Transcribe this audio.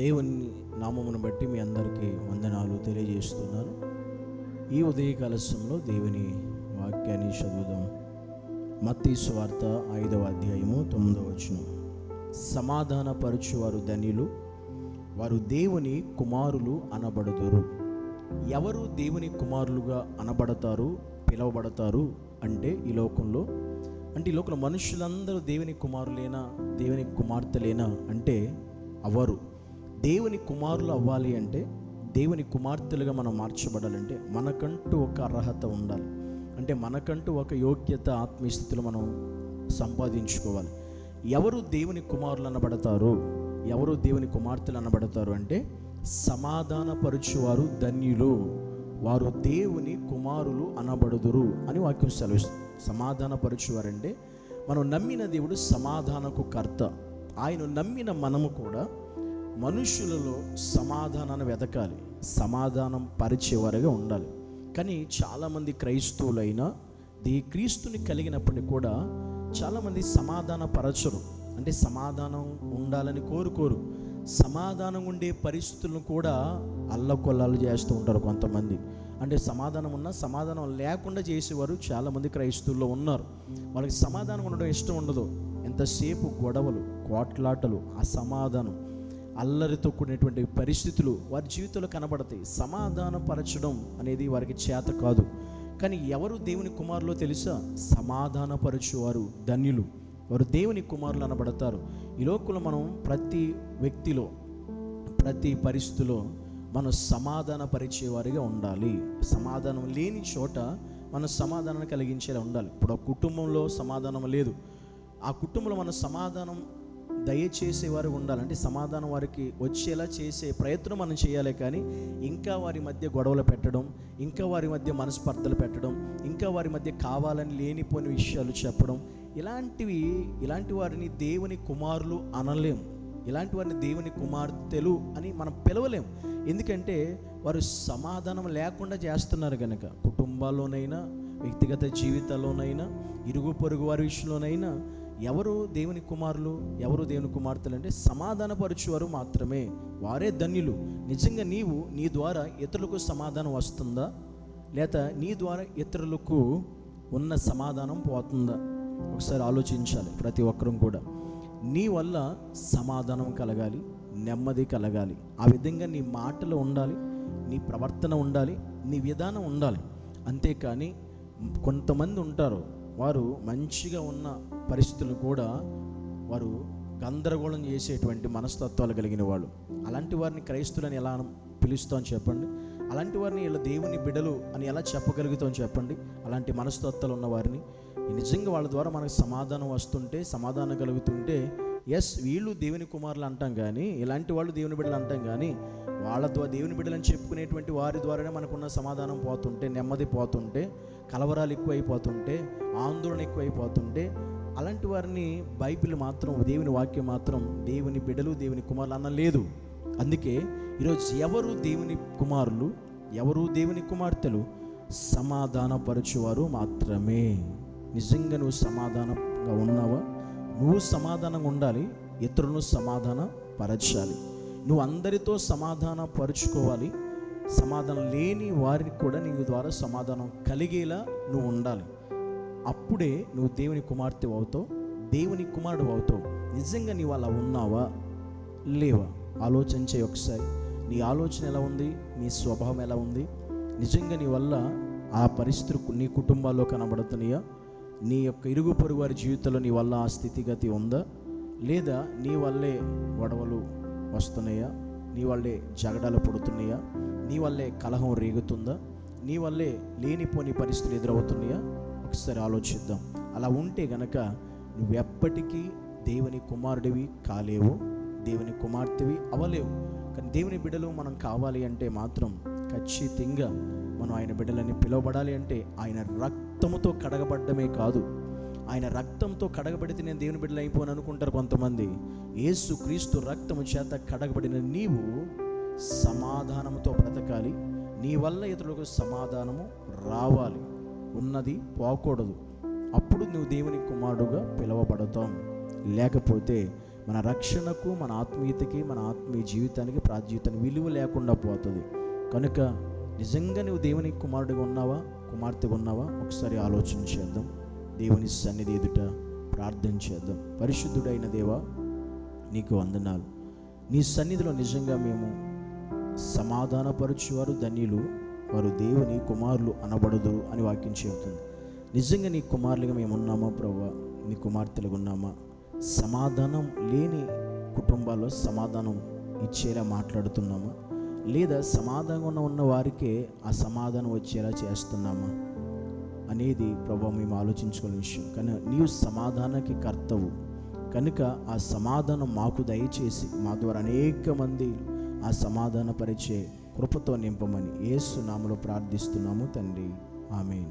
దేవుని నామమును బట్టి మీ అందరికీ వందనాలు తెలియజేస్తున్నాను. ఈ ఉదయ సమయంలో దేవుని వాక్యాన్ని చదువుదాం. మత్తి స్వార్థ ఐదవ అధ్యాయము తొమ్మిదవ వచనం. సమాధానపరచువారు ధనిలు వారు దేవుని కుమారులు అనబడతారు. ఎవరు దేవుని కుమారులుగా అనబడతారు పిలవబడతారు అంటే ఈ లోకంలో అంటే ఈ లోకంలో మనుషులందరూ దేవుని కుమారులేనా దేవుని కుమార్తెలేనా అంటే అవరు దేవుని కుమారులు అవ్వాలి అంటే దేవుని కుమార్తెలుగా మనం మార్చబడాలంటే మనకంటూ ఒక అర్హత ఉండాలి. అంటే మనకంటూ ఒక యోగ్యత ఆత్మీయ స్థితిలో మనం సంపాదించుకోవాలి. ఎవరు దేవుని కుమారులు అనబడతారు? ఎవరు దేవుని కుమార్తెలు అనబడతారు అంటే సమాధానపరచువారు ధన్యులు. వారు దేవుని కుమారులు అనబడుదురు అని వాక్యం సెలవిస్తుంది. సమాధానపరచువారంటే మనం నమ్మిన దేవుడు సమాధానకు కర్త. ఆయన నమ్మిన మనము కూడా మనుషులలో సమాధానాన్ని వెతకాలి. సమాధానం పరిచేవారుగా ఉండాలి. కానీ చాలామంది క్రైస్తవులైనా ది క్రీస్తుని కలిగినప్పటికీ కూడా చాలామంది సమాధాన పరచరు అంటే సమాధానం ఉండాలని కోరుకోరు. సమాధానం ఉండే పరిస్థితులను కూడా అల్లకొల్లాలు చేస్తూ ఉంటారు కొంతమంది. అంటే సమాధానం ఉన్నా సమాధానం లేకుండా చేసేవారు చాలామంది క్రైస్తవుల్లో ఉన్నారు. వాళ్ళకి సమాధానం ఉండడం ఇష్టం ఉండదు. ఎంతసేపు గొడవలు కోట్లాటలు అసమాధానం అల్లరితో కూడినటువంటి పరిస్థితులు వారి జీవితంలో కనబడతాయి. సమాధానపరచడం అనేది వారికి చేత కాదు. కానీ ఎవరు దేవుని కుమారులో తెలుసా? సమాధానపరచువారు ధన్యులు. వారు దేవుని కుమారులు అనబడతారు. ఈ లోకంలో మనం ప్రతి వ్యక్తిలో ప్రతి పరిస్థితిలో మనం సమాధాన పరిచేవారిగా ఉండాలి. సమాధానం లేని చోట మనం సమాధానం కలిగించేలా ఉండాలి. ఇప్పుడు ఆ కుటుంబంలో సమాధానం లేదు. ఆ కుటుంబంలో మన సమాధానం దయచేసేవారు ఉండాలంటే సమాధానం వారికి వచ్చేలా చేసే ప్రయత్నం మనం చేయాలి కానీ ఇంకా వారి మధ్య గొడవలు పెట్టడం ఇంకా వారి మధ్య మనస్పర్ధలు పెట్టడం ఇంకా వారి మధ్య కావాలని లేనిపోని విషయాలు చెప్పడం ఇలాంటివి ఇలాంటి వారిని దేవుని కుమారులు అనలేం. ఇలాంటి వారిని దేవుని కుమార్తెలు అని మనం పిలవలేం. ఎందుకంటే వారు సమాధానం లేకుండా చేస్తున్నారు కనుక కుటుంబాల్లోనైనా వ్యక్తిగత జీవితాల్లోనైనా ఇరుగు పొరుగు వారి విషయంలోనైనా ఎవరు దేవుని కుమారులు ఎవరు దేవుని కుమార్తెలు అంటే సమాధానపరచువారు మాత్రమే. వారే ధన్యులు. నిజంగా నీవు నీ ద్వారా ఇతరులకు సమాధానం వస్తుందా? లేక నీ ద్వారా ఇతరులకు ఉన్న సమాధానం పోతుందా? ఒకసారి ఆలోచించాలి ప్రతి ఒక్కరం కూడా. నీ వల్ల సమాధానం కలగాలి నెమ్మది కలగాలి. ఆ విధంగా నీ మాటలు ఉండాలి నీ ప్రవర్తన ఉండాలి నీ విధానం ఉండాలి. అంతేకాని కొంతమంది ఉంటారు వారు మంచిగా ఉన్న పరిస్థితులు కూడా వారు గందరగోళం చేసేటువంటి మనస్తత్వాలు కలిగిన వాళ్ళు. అలాంటి వారిని క్రైస్తులని ఎలా పిలుస్తాం చెప్పండి? అలాంటి వారిని ఇలా దేవుని బిడలు అని ఎలా చెప్పగలుగుతాం చెప్పండి? అలాంటి మనస్తత్వాలు ఉన్న వారిని. నిజంగా వాళ్ళ ద్వారా మనకు సమాధానం వస్తుంటే సమాధానం కలుగుతుంటే ఎస్ వీళ్ళు దేవుని కుమారులు అంటాం కానీ ఇలాంటి వాళ్ళు దేవుని బిడ్డలు అంటాం కానీ వాళ్ళ ద్వారా దేవుని బిడ్డలని చెప్పుకునేటువంటి వారి ద్వారానే మనకున్న సమాధానం పోతుంటే నెమ్మది పోతుంటే కలవరాలు ఎక్కువైపోతుంటే ఆందోళన ఎక్కువైపోతుంటే అలాంటి వారిని బైబిల్ మాత్రం దేవుని వాక్యం మాత్రం దేవుని బిడ్డలు దేవుని కుమారులు లేదు. అందుకే ఈరోజు ఎవరు దేవుని కుమారులు ఎవరు దేవుని కుమార్తెలు సమాధానపరచువారు మాత్రమే. నిజంగా నువ్వు సమాధానంగా ఉన్నావా? నువ్వు సమాధానంగా ఉండాలి ఇతరులను సమాధాన పరచాలి. నువ్వు అందరితో సమాధాన పరుచుకోవాలి. సమాధానం లేని వారికి కూడా నీ ద్వారా సమాధానం కలిగేలా నువ్వు ఉండాలి. అప్పుడే నువ్వు దేవుని కుమార్తె అవుతావు దేవుని కుమారుడు అవుతావు. నిజంగా నీవు అలా ఉన్నావా? లేవా? ఆలోచన చేయి ఒకసారి. నీ ఆలోచన ఎలా ఉంది? నీ స్వభావం ఎలా ఉంది? నిజంగా నీ వల్ల ఆ పరిస్థితులు నీ కుటుంబాల్లో కనబడుతున్నాయా? నీ యొక్క ఇరుగు పొరుగు వారి జీవితంలో నీ వల్ల ఆ స్థితిగతి ఉందా? లేదా నీ వల్లే గొడవలు వస్తున్నాయా? నీ వల్లే జగడాలు పుడుతున్నాయా? నీ వల్లే కలహం రేగుతుందా? నీ వల్లే లేనిపోని పరిస్థితులు ఎదురవుతున్నాయా? ఒకసారి ఆలోచిద్దాం. అలా ఉంటే గనక నువ్వెప్పటికీ దేవుని కుమారుడివి కాలేవు దేవుని కుమార్తెవి అవలేవు. కానీ దేవుని బిడ్డలు మనం కావాలి అంటే మాత్రం ఖచ్చితంగా మనం ఆయన బిడ్డలని పిలువబడాలి అంటే ఆయన రక్త రక్తముతో కడగబడ్డమే కాదు. ఆయన రక్తంతో కడగబడితే నేను దేవుని బిడ్డలు అయిపోను అనుకుంటారు కొంతమంది. యేసు క్రీస్తు రక్తము చేత కడగబడిన నీవు సమాధానంతో బ్రతకాలి. నీ వల్ల ఇతరులకు సమాధానము రావాలి. ఉన్నది పోకూడదు. అప్పుడు నువ్వు దేవుని కుమారుడుగా పిలువబడతాం లేకపోతే మన రక్షణకు మన ఆత్మీయతకి మన ఆత్మీయ జీవితానికి ప్రాజీవితానికి విలువ లేకుండా పోతుంది. కనుక నిజంగా నువ్వు దేవుని కుమారుడిగా ఉన్నావా? కుమార్తెగా ఉన్నావా? ఒకసారి ఆలోచన చేద్దాం. దేవుని సన్నిధి ఎదుట ప్రార్థన చేద్దాం. పరిశుద్ధుడైన దేవా నీకు వందనాలు. నీ సన్నిధిలో నిజంగా మేము సమాధానపరచువారు ధన్యులు. వారు దేవుని కుమారులు అనబడదు అని వాక్యం చెబుతుంది. నిజంగా నీ కుమారులుగా మేము ఉన్నామా ప్రభా నీ కుమార్తెలుగా ఉన్నామా? సమాధానం లేని కుటుంబాల్లో సమాధానం ఇచ్చేలా మాట్లాడుతున్నామా? లేదా సమాధానంగా ఉన్న వారికే ఆ సమాధానం వచ్చేలా చేస్తున్నామా అనేది ప్రభావ మేము ఆలోచించుకునే విషయం. కానీ నీవు సమాధానానికి కర్తవు. కనుక ఆ సమాధానం మాకు దయచేసి మా ద్వారా అనేక మంది ఆ సమాధానపరిచే కృపతో నింపమని ఏసునామలో నామలో ప్రార్థిస్తున్నాము తండ్రి. ఆమెన్.